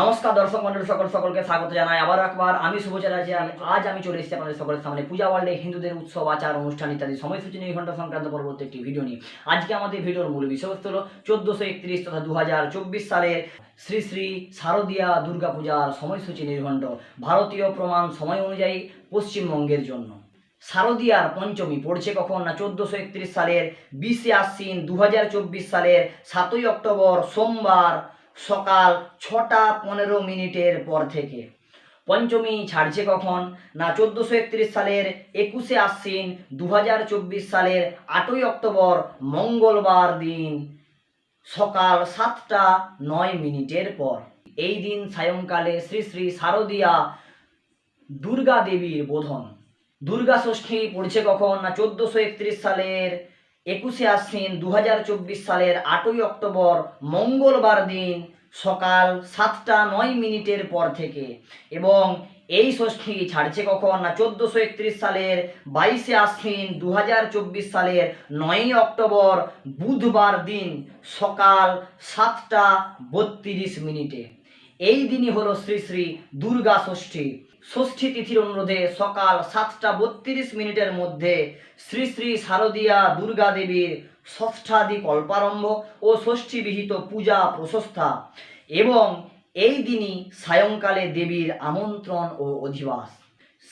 নমস্কার দর্শক মন্ডলী, সকল সকলকে স্বাগত জানাই আবার একবার। আমি শুভচার আছি আমি আজ আমি চলে এসেছি আপনাদের সকলের সামনে। পূজা ওয়ার্ল্ডে হিন্দুদের উৎসব, আচার, অনুষ্ঠান ইত্যাদি সময়সূচি নিয়ে ঘণ্টা সংক্রান্ত পরবর্তী একটি ভিডিও নিয়ে। আজকে আমাদের ভিডিওর মূল বিষয়বস্তু হলো চোদ্দোশো একত্রিশ তথা দু হাজার চব্বিশ সালের শ্রী শ্রী শারদীয়া দুর্গাপূজার সময়সূচি নির্ঘণ্ট ভারতীয় প্রমাণ সময় অনুযায়ী পশ্চিমবঙ্গের জন্য। শারদীয়ার পঞ্চমী পড়ছে কখন না? চোদ্দোশো একত্রিশ সালের বিশে আশ্বিন দু হাজার চব্বিশ সালের সাতই অক্টোবর, সোমবার সকাল ছটা পনেরো মিনিটের পর থেকে। পঞ্চমী ছাড়ছে কখন? না চোদ্দোশো একত্রিশ সালের একুশে আশ্বিন দু হাজার চব্বিশ সালের আটই অক্টোবর মঙ্গলবার দিন সকাল সাতটা নয় মিনিটের পর। এই দিন সায়ংকালে শ্রী শ্রী শারদীয়া দুর্গা দেবীর বোধন। দুর্গা ষষ্ঠী পড়ছে কখন? না চোদ্দোশো একত্রিশ সালের একুশে আশ্বিন দু হাজার চব্বিশ সালের আটই অক্টোবর মঙ্গলবার দিন সকাল সাতটা নয় মিনিটের পর থেকে। এবং এই ষষ্ঠী ছাড়ছে কখন? না, চোদ্দোশো একত্রিশ সালের বাইশে আশ্বিন দু হাজার চব্বিশ সালের নয়ই অক্টোবর বুধবার দিন সকাল সাতটা বত্রিশ মিনিটে। এই দিনই হলো শ্রী শ্রী দুর্গা ষষ্ঠী। ষষ্ঠী তিথির অনুরোধে সকাল সাতটা বত্রিশ মিনিটের মধ্যে শ্রী শ্রী শারদীয়া দুর্গা দেবীর ষষ্ঠাদি কল্পারম্ভ ও ষষ্ঠী বিহিত পূজা প্রশস্তা এবং এই দিনই সায়ংকালে দেবীর আমন্ত্রণ ও অধিবাস।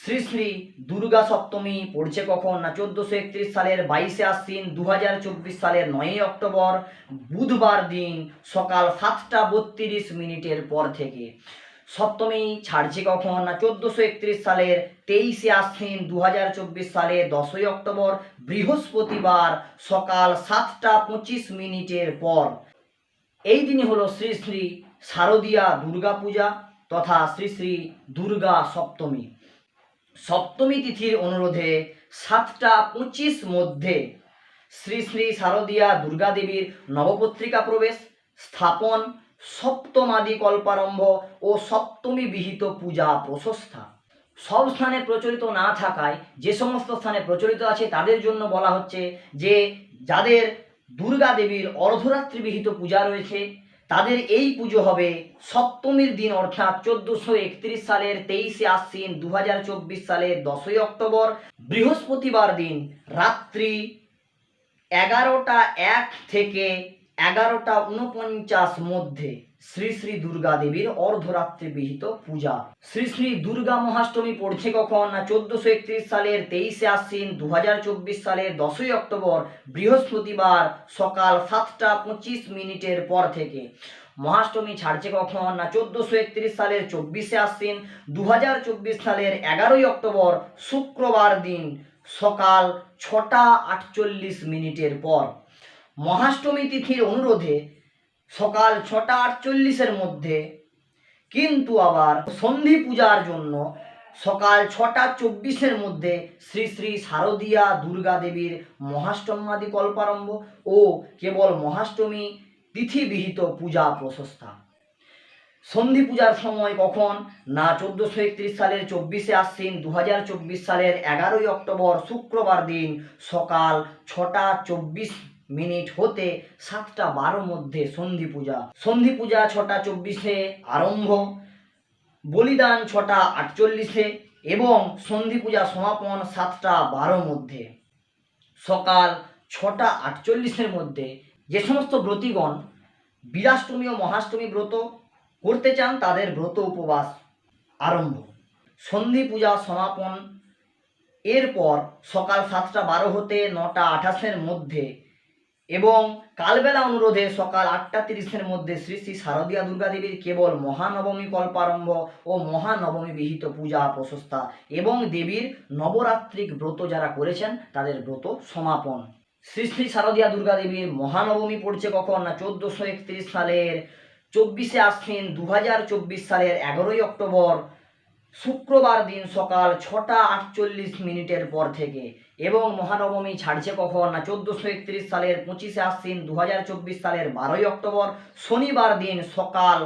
শ্রী শ্রী দুর্গা সপ্তমী পড়ছে কখন? না, চোদ্দোশো একত্রিশ সালের বাইশে আশ্বিন দু হাজার চব্বিশ সালের নয়ই অক্টোবর, বুধবার দিন সকাল সাতটা বত্রিশ মিনিটের পর থেকে। সপ্তমী ছাড়ছে কখন? না, চোদ্দোশো একত্রিশ সালের তেইশে আশ্বিন দু হাজার চব্বিশ সালে দশই অক্টোবর, বৃহস্পতিবার সকাল সাতটা পঁচিশ মিনিটের পর। এই দিনই হলো শ্রী শ্রী শারদীয়া দুর্গা পূজা তথা শ্রী শ্রী দুর্গা সপ্তমী। সপ্তমী তিথির অনুরোধে সাতটা পঁচিশ মধ্যে শ্রী শ্রী শারদীয়া দুর্গা দেবীর নবপত্রিকা প্রবেশ, স্থাপন, সপ্তমাদি কল্পারম্ভ ও সপ্তমী বিহিত পূজা প্রশস্তা। সব স্থানে প্রচলিত না থাকায়, যে সমস্ত স্থানে প্রচলিত আছে তাদের জন্য বলা হচ্ছে যে, যাদের দুর্গা দেবীর অর্ধরাত্রি বিহিত পূজা রয়েছে তাদের এই পুজো হবে সপ্তমীর দিন, অর্থাৎ চোদ্দশো একত্রিশ সালের তেইশে আশ্বিন দু হাজার চব্বিশ সালের দশই অক্টোবর। বৃহস্পতিবার দিন রাত্রি এগারোটা এক থেকে এগারোটা উনপঞ্চাশ মধ্যে। শ্রী শ্রী দুর্গা দেবীর অর্ধরাত্রি বিহিত পূজা। শ্রী শ্রী দুর্গা মহাষ্টমী পড়ছে কখন? না চোদ্দশো একত্রিশ সালের তেইশে আশ্বিন দু হাজার চব্বিশ সালের দশই অক্টোবর, বৃহস্পতিবার সকাল সাতটা পঁচিশ মিনিটের পর থেকে। মহাষ্টমী ছাড়ছে কখন? না চোদ্দশো একত্রিশ সালের চব্বিশে আশ্বিন দু হাজার চব্বিশ সালের এগারোই অক্টোবর, শুক্রবার দিন সকাল ছটা আটচল্লিশ মিনিটের পর। মহাষ্টমী তিথির অনুরোধে সকাল ছটা আটচল্লিশের মধ্যে। কিন্তু আবার সন্ধি পূজার জন্য সকাল ছটা চব্বিশের মধ্যে শ্রী শ্রী শারদীয়া দুর্গা দেবীর মহাষ্টমাদি কল্পারম্ভ ও কেবল মহাষ্টমী তিথিবিহিত পূজা প্রশস্তা। সন্ধি পূজার সময় কখন? না চোদ্দোশো একত্রিশ সালের চব্বিশে আশ্বিন দু হাজার চব্বিশ সালের এগারোই অক্টোবর শুক্রবার দিন সকাল ছটা চব্বিশ মিনিট হতে সাতটা বারো মধ্যে সন্ধি পূজা। সন্ধি পূজা ছটা চব্বিশে আরম্ভ, বলিদান ছটা আটচল্লিশে এবং সন্ধি পূজা সমাপন সাতটা বারো মধ্যে। সকাল ছটা আটচল্লিশের মধ্যে যে সমস্ত ব্রতীগণ বীরাষ্টমী ও মহাষ্টমী ব্রত করতে চান, তাদের ব্রত উপবাস আরম্ভ। সন্ধি পূজা সমাপন এরপর সকাল সাতটা বারো হতে নটা আঠাশের মধ্যে এবং কালবেলা অনুরোধে সকাল আটটা তিরিশের মধ্যে শ্রী শ্রী শারদীয়া দুর্গা দেবীর কেবল মহানবমী কল্পারম্ভ ও মহানবমী বিহিত পূজা প্রশস্তা এবং দেবীর নবরাত্রিক ব্রত যারা করেছেন, তাদের ব্রত সমাপন। শ্রী শ্রী শারদীয়া দুর্গা দেবীর মহানবমী পড়ছে কখন? না, চোদ্দোশো একত্রিশ সালের চব্বিশে আশ্বিন দু চব্বিশ সালের এগারোই অক্টোবর, শুক্রবার দিন সকাল ছটা আটচল্লিশ মিনিটের পর থেকে। এবং মহানবমী ছাড়ছে কখন? না, চোদ্দোশো একত্রিশ সালের পঁচিশে আশ্বিন দু হাজার চব্বিশ সালের বারোই অক্টোবর। শনিবার দিন সকাল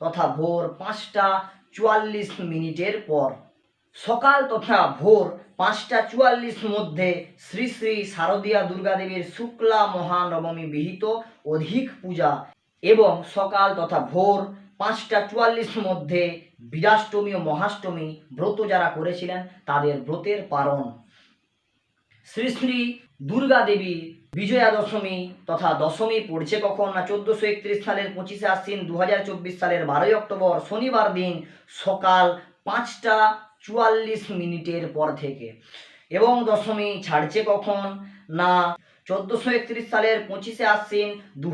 তথা ভোর পাঁচটা চুয়াল্লিশ মিনিটের পর। সকাল তথা ভোর পাঁচটা চুয়াল্লিশ মধ্যে শ্রী শ্রী শারদীয়া দুর্গা দেবীর শুক্লা মহানবমী বিহিত অধিক পূজা এবং সকাল তথা ভোর পাঁচটা চুয়াল্লিশ মধ্যে বীরাষ্টমী ও মহাষ্টমী ব্রত যারা করেছিলেন, তাদের ব্রতের পারণ শ্রী শ্রী দুর্গা দেবী বিজয়া দশমী তথা দশমী পড়ছে কখন না চোদ্দোশো একত্রিশ সালের পঁচিশে আশ্বিন দু সালের বারোই অক্টোবর শনিবার দিন সকাল পাঁচটা চুয়াল্লিশ মিনিটের পর থেকে। এবং দশমী ছাড়ছে কখন না চোদ্দোশো একত্রিশ সালের পঁচিশে আশ্বিন দু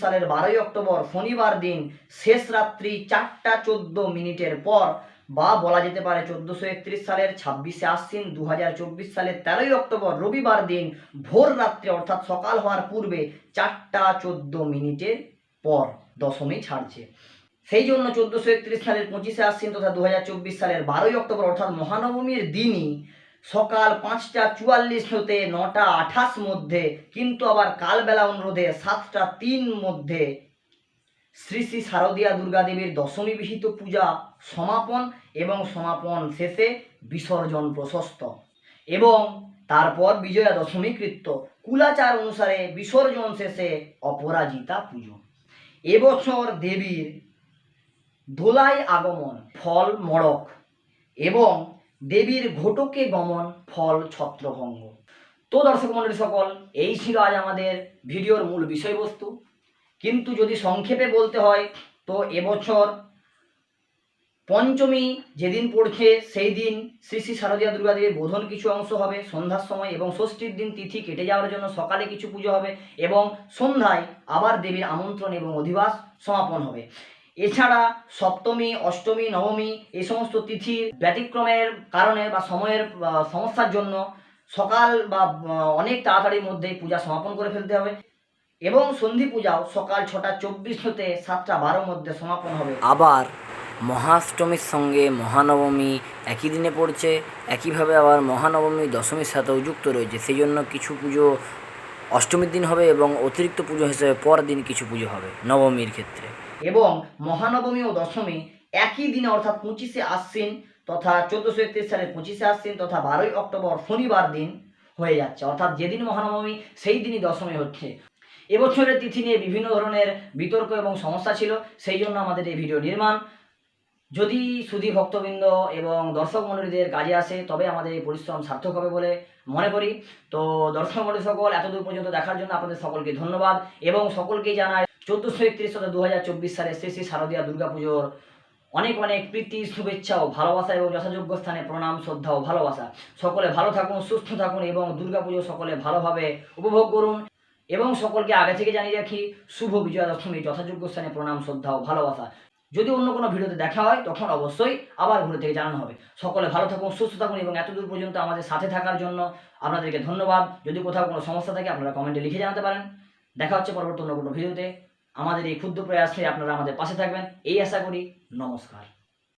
সালের বারোই অক্টোবর শনিবার দিন শেষ রাত্রি চারটা চোদ্দ মিনিটের পর বা বলা যেতে পারে চোদ্দোশো একত্রিশ সালের ছাব্বিশে আশ্বিন দু হাজার চব্বিশ সালের তেরোই অক্টোবর রবিবার দিন ভোর রাত্রে, অর্থাৎ সকাল হওয়ার পূর্বে চারটা চোদ্দ মিনিটের পর দশমী ছাড়ছে সেই জন্য চোদ্দোশো একত্রিশ সালের পঁচিশে আশ্বিন তথা দু হাজার চব্বিশ সালের বারোই অক্টোবর, অর্থাৎ মহানবমীর দিনই সকাল পাঁচটা চুয়াল্লিশ হতে নটা আঠাশ মধ্যে, কিন্তু আবার কালবেলা অনুরোধে সাতটা তিন মধ্যে শ্রী শ্রী শারদীয়া দুর্গা দেবীর দশমী বিহিত পূজা সমাপন এবং সমাপন শেষে বিসর্জন প্রশস্ত। এবং তারপর বিজয়া দশমী কৃত্য। কুলাচার অনুসারে বিসর্জন শেষে অপরাজিতা পুজো। এবছর দেবীর দোলাই আগমন ফল মড়ক এবং দেবীর ঘটকে গমন ফল ছত্রভঙ্গ। তো দর্শক মণ্ডলী সকল, এই ছিল আজ আমাদের ভিডিওর মূল বিষয়বস্তু। কিন্তু যদি সংক্ষেপে বলতে হয়, তো এবছর পঞ্চমী যেদিন পড়ছে, সেই দিন শ্রী শ্রী শারদীয়া দুর্গা দেবীর বোধন কিছু অংশ হবে। সন্ধ্যার সময় এবং ষষ্ঠীর দিন তিথি কেটে যাওয়ার জন্য সকালে কিছু পুজো হবে এবং সন্ধ্যায় আবার দেবীর আমন্ত্রণ এবং অধিবাস সমাপন হবে। এছাড়া সপ্তমী, অষ্টমী, নবমী এই সমস্ত তিথির ব্যতিক্রমের কারণে বা সময়ের সমস্যার জন্য সকাল বা অনেক তাড়াতাড়ির মধ্যেই পূজা সমাপন করে ফেলতে হবে। এবং সন্ধি পূজাও সকাল ছটা চব্বিশ হতে সাতটা বারোর মধ্যে সমাপন হবে। আবার মহাষ্টমীর সঙ্গে মহানবমী একই দিনে পড়ছে একইভাবে আবার মহানবমী দশমীর সাথেও যুক্ত রয়েছে। সেই জন্য কিছু পুজো অষ্টমীর দিন হবে এবং অতিরিক্ত পুজো হিসেবে পরের দিন কিছু পুজো হবে নবমীর ক্ষেত্রে। এবং মহানবমী ও দশমী একই দিনে অর্থাৎ পঁচিশে আশ্বিন তথা চোদ্দোশো একত্রিশ সালের পঁচিশে আশ্বিন তথা বারোই অক্টোবর শনিবার দিন হয়ে যাচ্ছে। অর্থাৎ যেদিন মহানবমী সেই দিনই দশমী হচ্ছে। এবছরের তিথি নিয়ে বিভিন্ন ধরনের বিতর্ক এবং সমস্যা ছিল, সেই জন্য আমাদের এই ভিডিও নির্মাণ। যদি সুধী ভক্তবৃন্দ এবং দর্শক মণ্ডলীদের কাজে আসে, তবে আমাদের এই পরিশ্রম সার্থক হবে বলে মনে করি। তো দর্শক মণ্ডলী সকল, এতদূর পর্যন্ত দেখার জন্য আপনাদের সকলকে ধন্যবাদ এবং সকলকে জানাই চোদ্দোশো একত্রিশ দু হাজার চব্বিশ সালে শ্রী শ্রী শারদীয়া দুর্গাপুজোর অনেক অনেক প্রীতি, শুভেচ্ছা ও ভালোবাসা এবং যথাযোগ্য স্থানে প্রণাম, শ্রদ্ধা ও ভালোবাসা। সকলে ভালো থাকুন, সুস্থ থাকুন এবং দুর্গাপুজো সকলে ভালোভাবে উপভোগ করুন। এবং সকলকে আগে থেকে জানিয়ে রাখি, শুভ বিজয়া দশমী যথাযোগ্য স্থানে প্রণাম, শ্রদ্ধা ও ভালোবাসা। যদি অন্য কোনো ভিডিওতে দেখা হয়, তখন অবশ্যই আবার ঘুরে থেকে জানানো হবে। সকলে ভালো থাকুন, সুস্থ থাকুন এবং এতদূর পর্যন্ত আমাদের সাথে থাকার জন্য আপনাদেরকে ধন্যবাদ। যদি কোথাও কোনো সমস্যা থাকে, আপনারা কমেন্টে লিখে জানাতে পারেন। দেখা হচ্ছে পরবর্তী অন্য কোনো ভিডিওতে। আমাদের এই ক্ষুদ্র প্রয়াসে আপনারা আমাদের পাশে থাকবেন। এই আশা করি, নমস্কার।